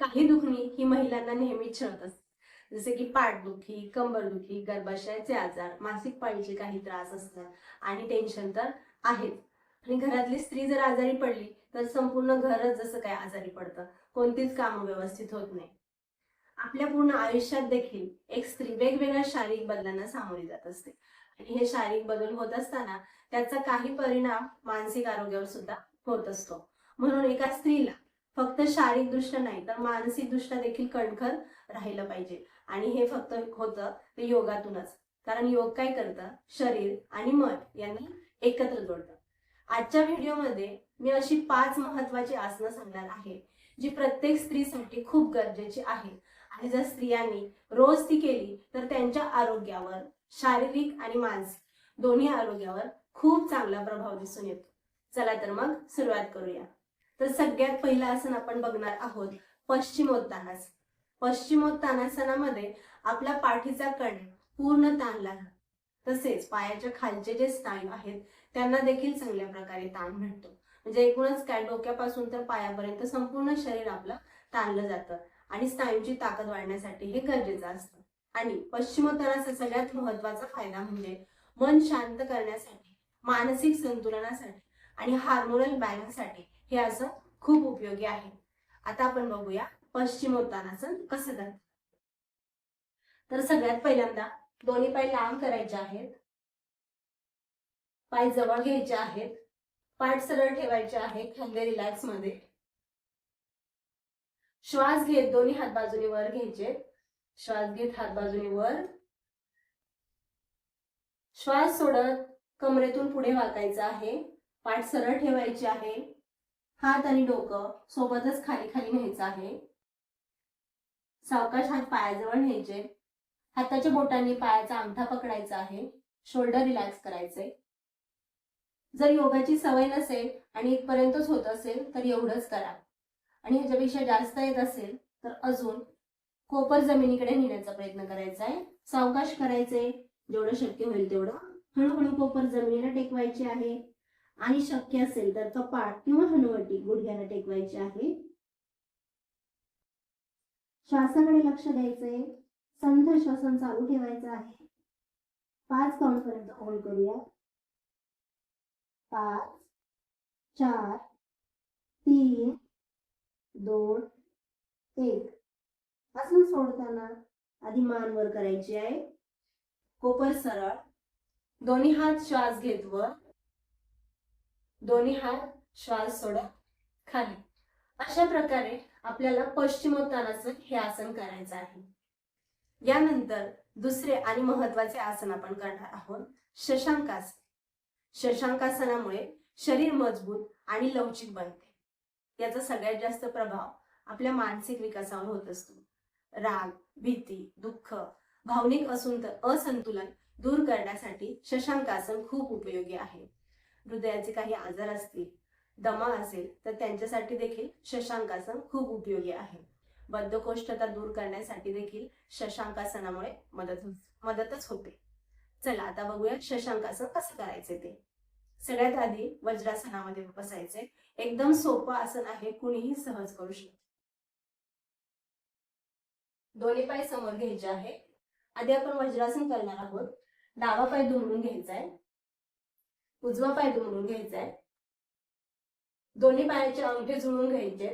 काही दुखणी ही महिलांना नेहमीच छळत असते. जसे की पाठदुखी कंबरदुखी गर्भाशयाचे आजार मासिक पाळीचे काही त्रास असतात आणि टेन्शन तर आहेत. आणि घरातली स्त्री जर आजारी पडली तर संपूर्ण घरच जसं काय आजारी पडतं कोणतीच कामं व्यवस्थित होत नाही. आपल्या पूर्ण आयुष्यात देखील एक स्त्री वेगवेगळ्या शारीरिक बदलांना सामोरी जात असते. आणि हे शारीरिक बदल होत असताना त्याचा काही परिणाम मानसिक आरोग्यावर सुद्धा होत असतो. म्हणून एका स्त्रीला फक्त शारीरिक दृष्ट्या नाही तर मानसिक दृष्ट्या देखील कणखर राहिलं पाहिजे. आणि हे फक्त होतं ते योगातूनच. कारण योग काय करतं? शरीर आणि मन यांना एकत्र जोडतं. आजच्या व्हिडिओमध्ये मी अशी पाच महत्वाची आसनं सांगणार आहे जी प्रत्येक स्त्रीसाठी खूप गरजेची आहे आणि जर स्त्रियांनी रोज ती केली तर त्यांच्या आरोग्यावर शारीरिक आणि मानसिक दोन्ही आरोग्यावर खूप चांगला प्रभाव दिसून येतो. चला तर मग सुरुवात करूया. तर सगळ्यात पहिलं आसन आपण बघणार आहोत पश्चिमोत्तानासन पश्चिमोत्तानासनामध्ये आपला पाठीचा कण पूर्ण ताणला तसेच पायाच्या खालचे जे स्नायू आहेत त्यांना देखील चांगल्या प्रकारे ताण भेटतो म्हणजे एकूणच काय डोक्यापासून तर पायापर्यंत संपूर्ण शरीर आपलं ताणलं जातं आणि स्नायूंची ताकद वाढण्यासाठी हे गरजेचं असतं. आणि पश्चिमोत्तानाचा सगळ्यात महत्त्वाचा फायदा म्हणजे मन शांत करण्यासाठी मानसिक संतुलनासाठी आणि हार्मोनल बॅलन्ससाठी हे असं खूप उपयोगी आहे. आता आपण बघूया पश्चिमोत्तानासन कसं करतात तर सगळ्यात पहिल्यांदा दोन्ही पाय लांब करायचे आहेत. पाय जवळ घ्यायचे आहेत. पाठ सरळ ठेवायचे आहे खांदे रिलॅक्समध्ये. श्वास घेत दोन्ही हात बाजूने वर घ्यायचे. श्वास घेत हात बाजूने वर. श्वास सोडत कमरेतून पुढे वाकायचा आहे. पाठ सरळ ठेवायचे आहे. हात आणि डोकं सोबतच खाली खाली न्यायचं आहे. सावकाश हात पायाजवळ न्यायचे. हाताच्या बोटांनी पायाचा अंगठा पकडायचा आहे. शोल्डर रिलॅक्स करायचे. जर योगाची सवय नसेल आणि इथपर्यंतच होत असेल तर एवढंच करा. आणि ह्याच्यापेक्षा जास्त येत असेल तर अजून कोपर जमिनीकडे नेण्याचा प्रयत्न करायचा आहे. सावकाश करायचे. जेवढं शक्य होईल तेवढं. हळूहळू कोपर जमिनीला टेकवायचे आहे. आणि शक्य असेल तर कपाट किंवा हनुवटी गुडघ्याला टेकवायची आहे. श्वासाकडे लक्ष द्यायचंय. संथ श्वसन चालू ठेवायचं आहे. पाच काउंट पर्यंत होल्ड करूया. पाच चार तीन दोन एक. असं सोडताना आधी मान वर करायची आहे. कोपर सरळ. दोन्ही हात श्वास घेत वर. दोन्ही हात श्वास सोडत खाली. अशा प्रकारे आपल्याला पश्चिमोत्तानासन हे आसन करायचं आहे. यानंतर दुसरे आणि महत्त्वाचे आसन आपण करणार आहोत शशांकासन. शशांकासनामुळे शरीर मजबूत आणि लवचिक बनते. याचा सगळ्यात जास्त प्रभाव आपल्या मानसिक विकासावर होत असतो. राग भीती दुःख भावनिक असुंत असंतुलन दूर करण्यासाठी शशांकासन खूप उपयोगी आहे. हृदयाचे काही आजार असतील दमा असेल तर त्यांच्यासाठी देखील शशांकासन खूप उपयोगी आहे. बद्धकोष्ठता दूर करण्यासाठी देखील शशांकासनामुळे मदत मदतच होते. चला आता बघूया शशांकासन कसं करायचे ते. सगळ्यात आधी वज्रासनामध्ये बसायचे. एकदम सोपं आसन आहे कुणीही सहज करू शकतो दोन्ही पाय समोर घ्यायचे आहे. आधी आपण वज्रासन करणार आहोत. डावा पाय दुमडून घ्यायचा आहे. उजवा पाय दुमडून घ्यायचा आहे दोन्ही पायाचे अंगठे जुळून घ्यायचे.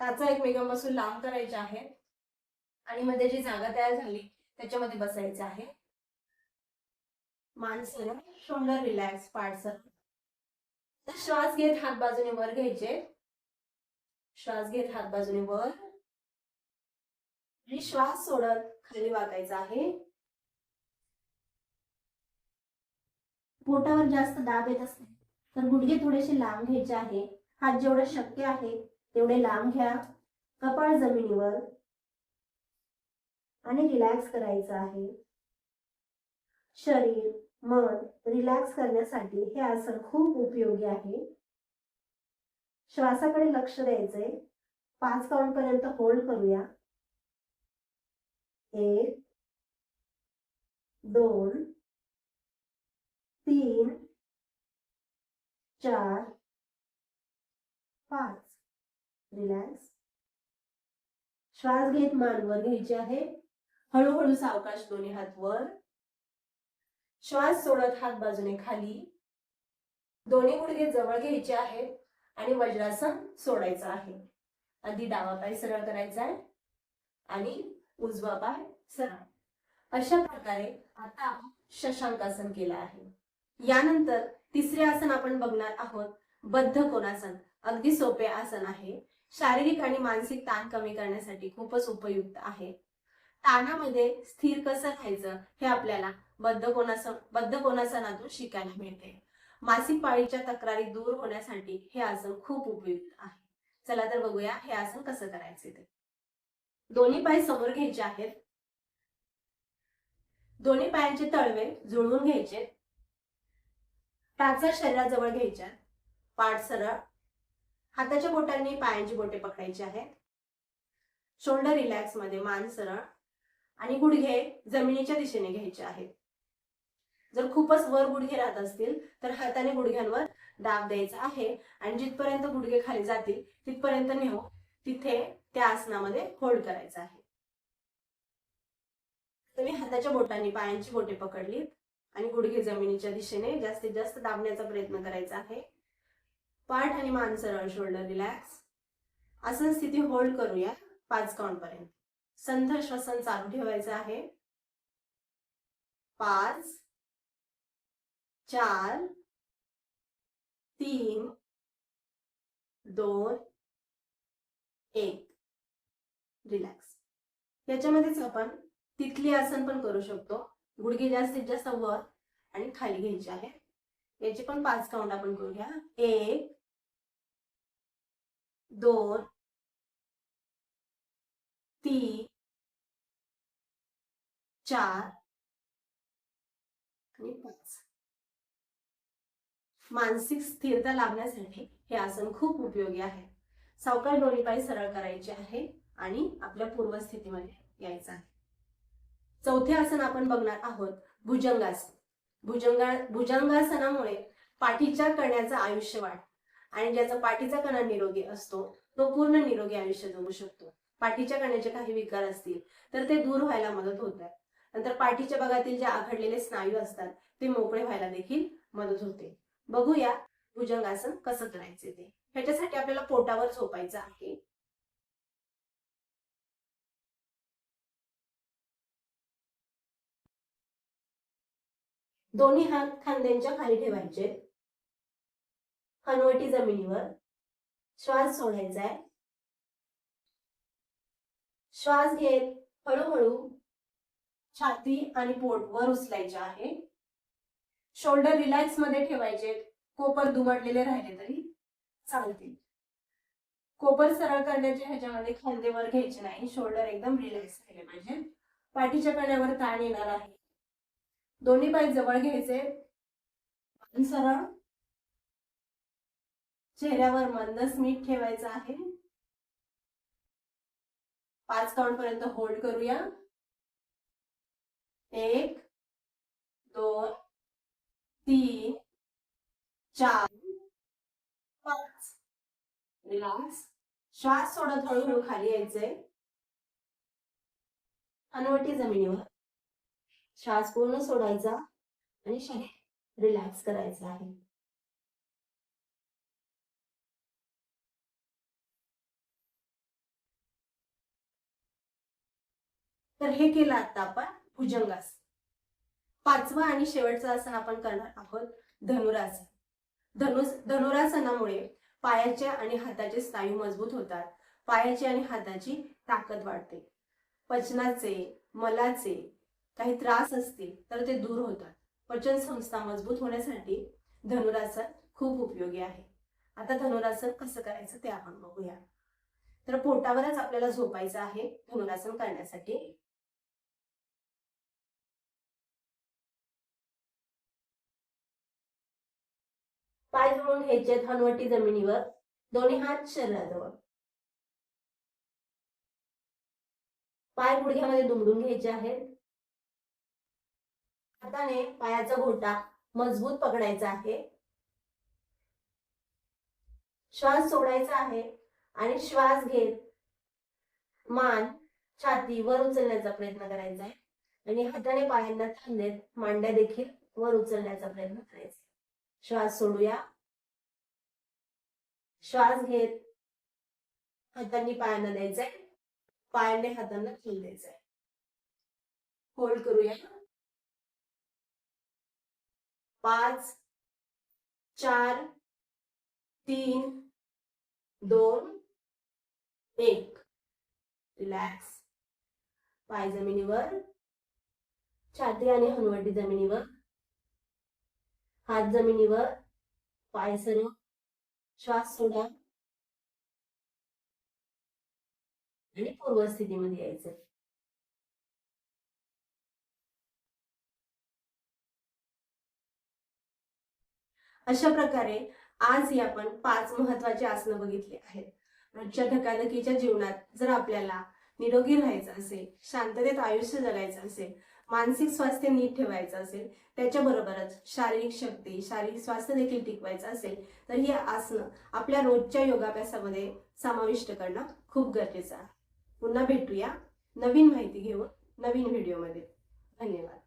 त्याचा एकमेकांपासून लांब करायचे आहे. आणि मध्ये जी जागा तयार झाली त्याच्यामध्ये बसायचं आहे. मान सर शोल्डर रिलॅक्स पाठ सरळ. श्वास घेत हात बाजूने वर घ्यायचे. श्वास घेत हात बाजूने वर. आणि श्वास सोडत खाली वाकायचा आहे. पोटावर जास्त दाब येत असते. तर गुडघे थोडेसे लांब घ्यायचे आहे. हात जेवढे शक्य आहे तेवढे लांब घ्या. कपाळ जमिनीवर. आणि रिलॅक्स करायचं आहे. शरीर मन रिलॅक्स करण्यासाठी हे आसन खूप उपयोगी आहे. श्वासाकडे लक्ष द्यायचंय. पाच काउंट पर्यंत होल्ड करूया. एक दोन तीन चार पाच. रिलॅक्स श्वास घेत मान वर घ्यायची आहे. हळूहळू सावकाश दोन्ही हात वर. श्वास सोडत हात बाजूने खाली. दोन्ही गुडघे जवळ घ्यायचे आहेत आणि वज्रासन सोडायचं आहे. आधी डावा पाय सरळ करायचा आहे आणि उजवा पाय सरळ. अशा प्रकारे आता आपण शशांकासन केलं आहे. यानंतर तिसरे आसन आपण बघणार आहोत. बद्ध कोणासन अगदी सोपे आसन आहे. शारीरिक आणि मानसिक ताण कमी करण्यासाठी खूपच उपयुक्त आहे. ताणामध्ये स्थिर कसं राहायचं हे आपल्याला बद्ध कोणासन बद्ध कोणासनातून शिकायला मिळते. मासिक पाळीच्या तक्रारी दूर होण्यासाठी हे आसन खूप उपयुक्त आहे. चला तर बघूया हे आसन कसं करायचे ते. दोन्ही पाय समोर घ्यायचे आहेत. दोन्ही पायांचे तळवे जुळवून घ्यायचे. टाचा शरीराजवळ घ्यायच्या पाठ सरळ. हाताच्या बोटांनी पायांची बोटे पकडायची आहेत. शोल्डर रिलॅक्समध्ये मान सरळ. आणि गुडघे जमिनीच्या दिशेने घ्यायचे आहेत. जर खूपच वर गुडघे राहत असतील तर हाताने गुडघ्यांवर दाब द्यायचा आहे. आणि जिथपर्यंत गुडघे खाली जातील तिथपर्यंत नेऊ तिथे त्या आसनामध्ये होल्ड करायचा आहे. तुम्ही हाताच्या बोटांनी पायांची बोटे पकडलीत. आणि गुडघे जमिनीच्या दिशेने जास्तीत जास्त दाबण्याचा प्रयत्न करायचा आहे. पाठ आणि मान सरळ शोल्डर रिलॅक्स आसन स्थिती होल्ड करूया पाच काउंट पर्यंत. संथ श्वसन चालू ठेवायचं आहे. पाच चार तीन दोन एक. रिलॅक्स याच्यामध्येच आपण तिथली आसन पण करू शकतो. गुडघे जास्तीत जास्त वर आणि खाली घ्यायचे आहे. याचे पण पाच काउंट आपण करूया. एक दोन तीन चार आणि पाच. मानसिक स्थिरता लाभण्यासाठी हे आसन खूप उपयोगी आहे. सावकार दोन्ही पाय सरळ करायचे आहे आणि आपल्या पूर्वस्थितीमध्ये यायचं आहे. चौथे आसन आपण बघणार आहोत भुजंगासन. भुजंगा भुजंगासनामुळे पाठीच्या कण्याचं आयुष्य वाढ आणि ज्याचा पाठीचा कणा निरोगी असतो तो पूर्ण निरोगी आयुष्य जगू शकतो. पाठीच्या कण्याचे काही विकार असतील तर ते दूर व्हायला मदत होतात. नंतर पाठीच्या भागातील जे आघडलेले स्नायू असतात ते मोकळे व्हायला देखील मदत होते. बघूया भुजंगासन कसं करायचे ते. ह्याच्यासाठी आपल्याला पोटावर झोपायचं आहे. दोन्ही हात खांद्यांच्या खाली ठेवायचे. हनवटी जमिनीवर श्वास सोडायचा आहे श्वास घेत हळूहळू छाती आणि पोट वर उचलायचे आहे. शोल्डर रिलॅक्समध्ये ठेवायचे. कोपर दुमडलेले राहिले तरी चालतील. कोपर सरळ करण्याचे ह्याच्यामध्ये खांदे वर घ्यायचे नाही. शोल्डर एकदम रिलॅक्स केले पाहिजे पाठीच्या कण्यावर ताण येणार आहे. दोन्ही पाय जवळ घ्यायचे. सरळ चेहऱ्यावर मंद स्मित ठेवायचं आहे. पाच काउंट पर्यंत होल्ड करूया. एक दोन तीन चार पाच. रिलॅक्स श्वास सोडत हळूहळू खाली यायचे. अनवटी जमिनीवर. श्वास पूर्ण सोडायचा आणि रिलॅक्स करायचा आहे. तर हे केलं आता आपण भुजंगासन. पाचवा आणि शेवटचं आसन आपण करणार आहोत धनुरासन. धनुस धनुरासनामुळे पायाचे आणि हाताचे स्नायू मजबूत होतात. पायाची आणि हाताची ताकद वाढते. पचनाचे मलाचे काही त्रास असतील तर ते दूर होतात. पचन संस्था मजबूत होण्यासाठी धनुरासन खूप उपयोगी आहे. आता धनुरासन कसं करायचं ते आपण बघूया. तर पोटावरच आपल्याला झोपायचं आहे धनुरासन करण्यासाठी. पाय जोडून घ्यायचे हनवटी जमिनीवर. दोन्ही हात शरीराजवळ. पाय गुडघ्यामध्ये दुमडून घ्यायचे आहेत. हाताने पायाचा घोटा मजबूत पकडायचा आहे. श्वास सोडायचा आहे आणि श्वास घेत मान छाती वर उचलण्याचा प्रयत्न करायचा आहे. आणि हाताने पायांना थांब मांड्या देखील वर उचलण्याचा प्रयत्न करायचा श्वास सोडूया. श्वास घेत हातांनी पायांना द्यायचंय. पायाने हातांना खाली द्यायचंय. होल्ड करूया. पाच चार तीन दोन एक. रिलॅक्स पाय जमिनीवर. छाती आणि हनुवटी जमिनीवर. हात जमिनीवर. पाय सरळ. श्वास सोडा. आणि पूर्व स्थितीमध्ये यायचं. अशा प्रकारे आज ही आपण पाच महत्वाची आसनं बघितली आहेत. रोजच्या धकाधकीच्या जीवनात जर आपल्याला निरोगी राहायचं असेल शांततेत आयुष्य जगायचं असेल मानसिक स्वास्थ्य नीट ठेवायचं असेल त्याच्याबरोबरच शारीरिक शक्ती शारीरिक स्वास्थ्य देखील टिकवायचं असेल तर ही आसनं आपल्या रोजच्या योगाभ्यासामध्ये समाविष्ट करणं खूप गरजेचं आहे. पुन्हा भेटूया नवीन माहिती घेऊन नवीन व्हिडिओमध्ये. धन्यवाद.